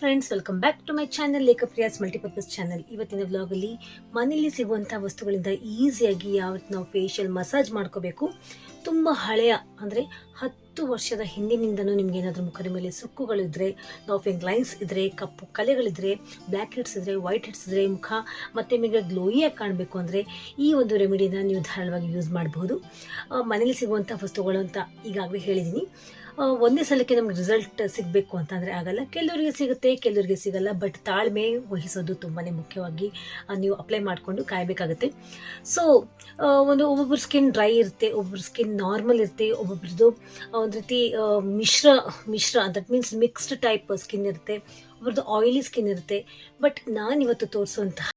Friends welcome back to my channel ಲೇಖಪ್ರಿಯಾಸ್ multipurpose channel ಇವತ್ತಿನ ವ್ಲಾಗಲ್ಲಿ ಮನೆಯಲ್ಲಿ ಸಿಗುವಂಥ ವಸ್ತುಗಳಿಂದ ಈಸಿಯಾಗಿ ಯಾವ ರೀತಿ ನಾವು ಫೇಶಿಯಲ್ ಮಸಾಜ್ ಮಾಡ್ಕೋಬೇಕು. ತುಂಬ ಹಳೆಯ, ಅಂದರೆ ಹತ್ತು ವರ್ಷದ ಹಿಂದಿನಿಂದನೂ ನಿಮ್ಗೆ ಏನಾದರೂ ಮುಖದ ಮೇಲೆ ಸುಕ್ಕುಗಳಿದ್ರೆ ನಾಫಿಂಗ್ ಲೈನ್ಸ್ ಇದ್ರೆ, ಕಪ್ಪು ಕಲೆಗಳಿದ್ರೆ ಬ್ಲ್ಯಾಕ್ ಹೆಡ್ಸ್ ಇದ್ರೆ ವೈಟ್ ಹೆಡ್ಸ್ ಇದ್ರೆ, ಮುಖ ಮತ್ತೆ ನಿಮಗೆ ಗ್ಲೋಯಿಯಾಗಿ ಕಾಣಬೇಕು ಅಂದರೆ ಈ ಒಂದು ರೆಮಿಡಿನ ನೀವು ಧಾರಾಳವಾಗಿ ಯೂಸ್ ಮಾಡಬಹುದು ಮನೇಲಿ ಸಿಗುವಂಥ ವಸ್ತುಗಳು ಅಂತ ಈಗಾಗಲೇ ಹೇಳಿದ್ದೀನಿ ಒಂದೇ ಸಲಕ್ಕೆ ನಮ್ಗೆ ರಿಸಲ್ಟ್ ಸಿಗಬೇಕು ಅಂತಂದರೆ ಆಗಲ್ಲ. ಕೆಲವರಿಗೆ ಸಿಗುತ್ತೆ, ಕೆಲವರಿಗೆ ಸಿಗಲ್ಲ ಬಟ್ ತಾಳ್ಮೆ ವಹಿಸೋದು ತುಂಬಾ ಮುಖ್ಯವಾಗಿ ನೀವು ಅಪ್ಲೈ ಮಾಡಿಕೊಂಡು ಕಾಯಬೇಕಾಗುತ್ತೆ. ಸೊ ಒಂದು ಒಬ್ಬೊಬ್ಬರ ಸ್ಕಿನ್ ಡ್ರೈ ಇರುತ್ತೆ ಒಬ್ಬೊಬ್ಬರ ಸ್ಕಿನ್ ನಾರ್ಮಲ್ ಇರುತ್ತೆ, ಒಬ್ಬೊಬ್ರದ್ದು ಒಂದು ರೀತಿ ಮಿಶ್ರ ಮಿಶ್ರ that means mixed type skin ಇರುತ್ತೆ ಒಬ್ಬರದ್ದು ಆಯಿಲಿ ಸ್ಕಿನ್ ಇರುತ್ತೆ. ಬಟ್ ನಾನಿವತ್ತು ತೋರಿಸುವಂತಹ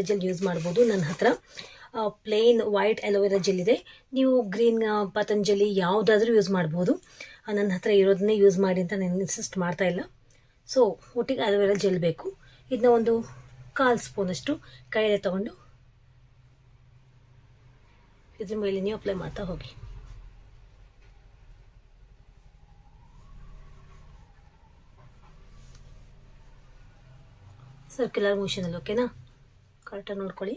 ಜೆಲ್ ಯೂಸ್ ಮಾಡ್ಬೋದು ನನ್ನ ಹತ್ರ. ಪ್ಲೇನ್ ವೈಟ್ ಅಲೋವೆರಾ ಜೆಲ್ ಇದೆ. ನೀವು ಗ್ರೀನ್ ಪತಂಜಲಿ ಯಾವುದಾದ್ರೂ ಯೂಸ್ ಮಾಡ್ಬೋದು. ನನ್ನ ಹತ್ರ ಇರೋದನ್ನೇ ಯೂಸ್ ಮಾಡಿ ಅಂತ ನಾನು ಇನ್ಸಿಸ್ಟ್ ಮಾಡ್ತಾ ಇಲ್ಲ. ಸೊ ಒಟ್ಟಿಗೆ ಅಲೋವೆರಾ ಜೆಲ್ ಬೇಕು. ಇದನ್ನ ಒಂದು ಕಾಲು ಸ್ಪೂನಷ್ಟು ಕೈಯಲ್ಲಿ ತೊಗೊಂಡು ಇದ್ರ ಮೇಲೆ ನೀವು ಅಪ್ಲೈ ಮಾಡ್ತಾ ಹೋಗಿ. ಸರ್ಕ್ಯುಲರ್ ಮೋಷನಲ್ಲಿ ಓಕೆನಾ ಕರೆಕ್ಟಾಗಿ ನೋಡ್ಕೊಳ್ಳಿ.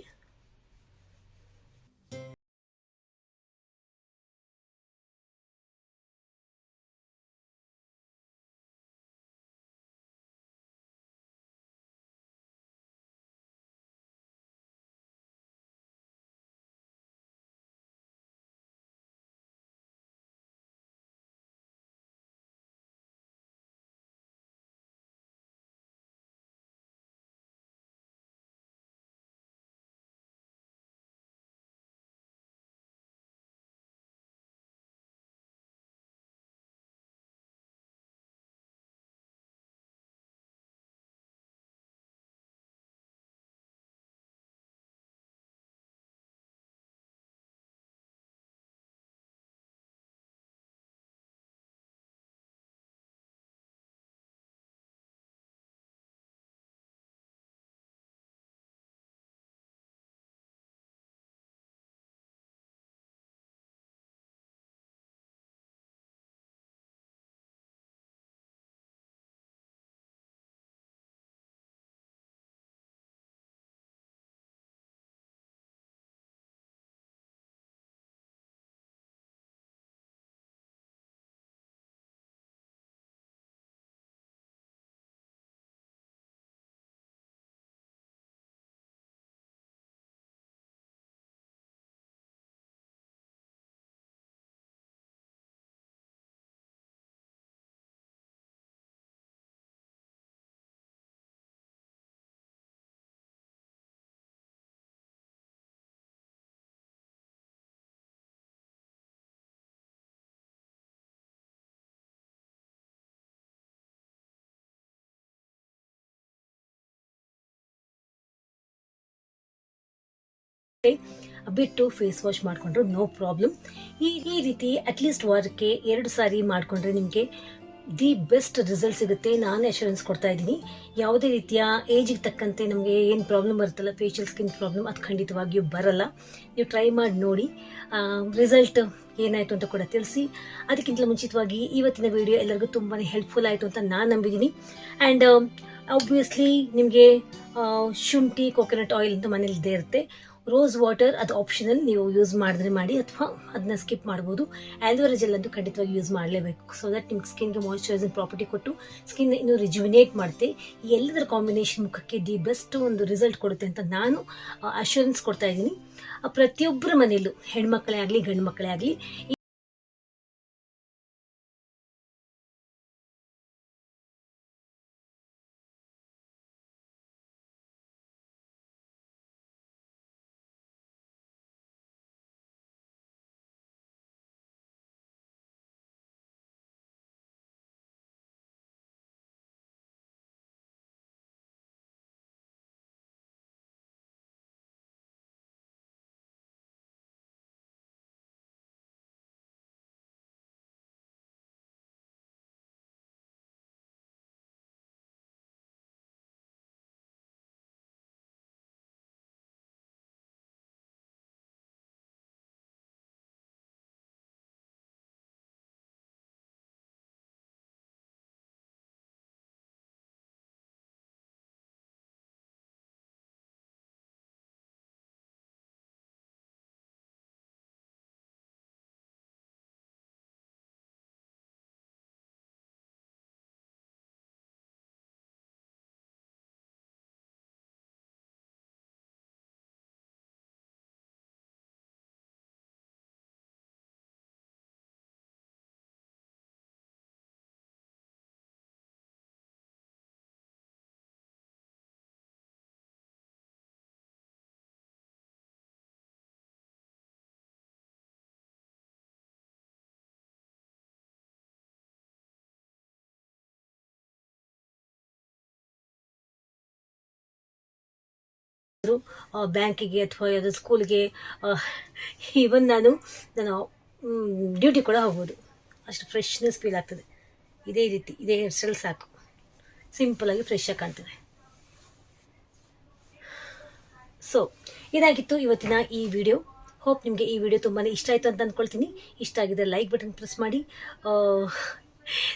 ಬಿಟ್ಟು ಫೇಸ್ ವಾಶ್ ಮಾಡಿಕೊಂಡ್ರು ನೋ ಪ್ರಾಬ್ಲಮ್ ಈ ಈ ರೀತಿ ಅಟ್ಲೀಸ್ಟ್ ವಾರಕ್ಕೆ ಎರಡು ಸಾರಿ ಮಾಡಿಕೊಂಡ್ರೆ ನಿಮಗೆ ದಿ ಬೆಸ್ಟ್ ರಿಸಲ್ಟ್ ಸಿಗುತ್ತೆ. ನಾನು ಅಶೂರೆನ್ಸ್ ಕೊಡ್ತಾ ಇದ್ದೀನಿ. ಯಾವುದೇ ರೀತಿಯ ಏಜಿಗೆ ತಕ್ಕಂತೆ ನಮಗೆ ಏನು ಪ್ರಾಬ್ಲಮ್ ಬರುತ್ತಲ್ಲ ಫೇಶಿಯಲ್ ಸ್ಕಿನ್ ಪ್ರಾಬ್ಲಮ್ ಅದು ಖಂಡಿತವಾಗಿಯೂ ಬರಲ್ಲ. ನೀವು ಟ್ರೈ ಮಾಡಿ ನೋಡಿ. ರಿಸಲ್ಟ್ ಏನಾಯಿತು ಅಂತ ಕೂಡ ತಿಳಿಸಿ. ಅದಕ್ಕಿಂತ ಮುಂಚಿತವಾಗಿ ಇವತ್ತಿನ ವಿಡಿಯೋ ಎಲ್ಲರಿಗೂ ತುಂಬಾ ಹೆಲ್ಪ್ಫುಲ್ ಆಯಿತು ಅಂತ ನಾನು ನಂಬಿದ್ದೀನಿ. ಆ್ಯಂಡ್ ಆಬ್ವಿಯಸ್ಲಿ ನಿಮಗೆ ಶುಂಠಿ ಕೊಕೊನಟ್ ಆಯಿಲ್ ಅಂತ ಮನೇಲಿ ಇದ್ದೇ ಇರುತ್ತೆ. ರೋಸ್ ವಾಟರ್ ಅದು ಆಪ್ಷನಲ್ ನೀವು ಯೂಸ್ ಮಾಡಿದ್ರೆ ಮಾಡಿ ಅಥವಾ ಅದನ್ನ ಸ್ಕಿಪ್ ಮಾಡ್ಬೋದು. ಆಲ್ವರಾ ಜೆಲ್ ಅಂತೂ ಖಂಡಿತವಾಗಿ ಯೂಸ್ ಮಾಡಲೇಬೇಕು. ಸೊ ದಟ್ ನಿಮ್ಗೆ ಸ್ಕಿನ್ಗೆ ಮಾಯಿಶ್ಚರೈಸಿಂಗ್ ಪ್ರಾಪರ್ಟಿ ಕೊಟ್ಟು ಸ್ಕಿನ್ ಇನ್ನು ರಿಜುವಿನೇಟ್ ಮಾಡುತ್ತೆ ಈ ಎಲ್ಲದರ ಕಾಂಬಿನೇಷನ್ ಮುಖಕ್ಕೆ ದಿ ಬೆಸ್ಟ್ ಒಂದು ರಿಸಲ್ಟ್ ಕೊಡುತ್ತೆ ಅಂತ ನಾನು ಅಶ್ಯೂರೆನ್ಸ್ ಕೊಡ್ತಾ ಇದ್ದೀನಿ. ಪ್ರತಿಯೊಬ್ಬರ ಮನೆಯಲ್ಲೂ ಹೆಣ್ಮಕ್ಳೇ ಆಗಲಿ ಗಂಡು ಮಕ್ಕಳೇ ಆಗಲಿ ಬ್ಯಾಂಕಿಗೆ ಅಥವಾ ಯಾವುದೋ ಸ್ಕೂಲ್ಗೆ ಈವನ್ ನಾನು ನಾನು ಡ್ಯೂಟಿ ಕೂಡ ಹೋಗ್ಬೋದು. ಅಷ್ಟು ಫ್ರೆಶ್ನೆಸ್ ಫೀಲ್ ಆಗ್ತದೆ. ಇದೇ ರೀತಿ, ಇದೇ ಹೇರ್ ಸ್ಟೈಲ್ ಸಾಕು ಸಿಂಪಲಾಗಿ ಫ್ರೆಶ್ ಕಾಣ್ತದೆ. ಸೊ ಇದಾಗಿತ್ತು ಇವತ್ತಿನ ಈ ವಿಡಿಯೋ ಹೋಪ್ ನಿಮಗೆ ಈ ವಿಡಿಯೋ ತುಂಬಾ ಇಷ್ಟ ಆಯಿತು ಅಂತ ಅಂದ್ಕೊಳ್ತೀನಿ ಇಷ್ಟ ಆಗಿದ್ರೆ ಲೈಕ್ ಬಟನ್ ಪ್ರೆಸ್ ಮಾಡಿ.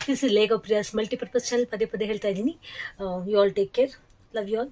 This is ಲೇಗೋ Priya's multipurpose channel ಪದೇ ಪದೇ ಹೇಳ್ತಾ ಇದ್ದೀನಿ. You all take care love you all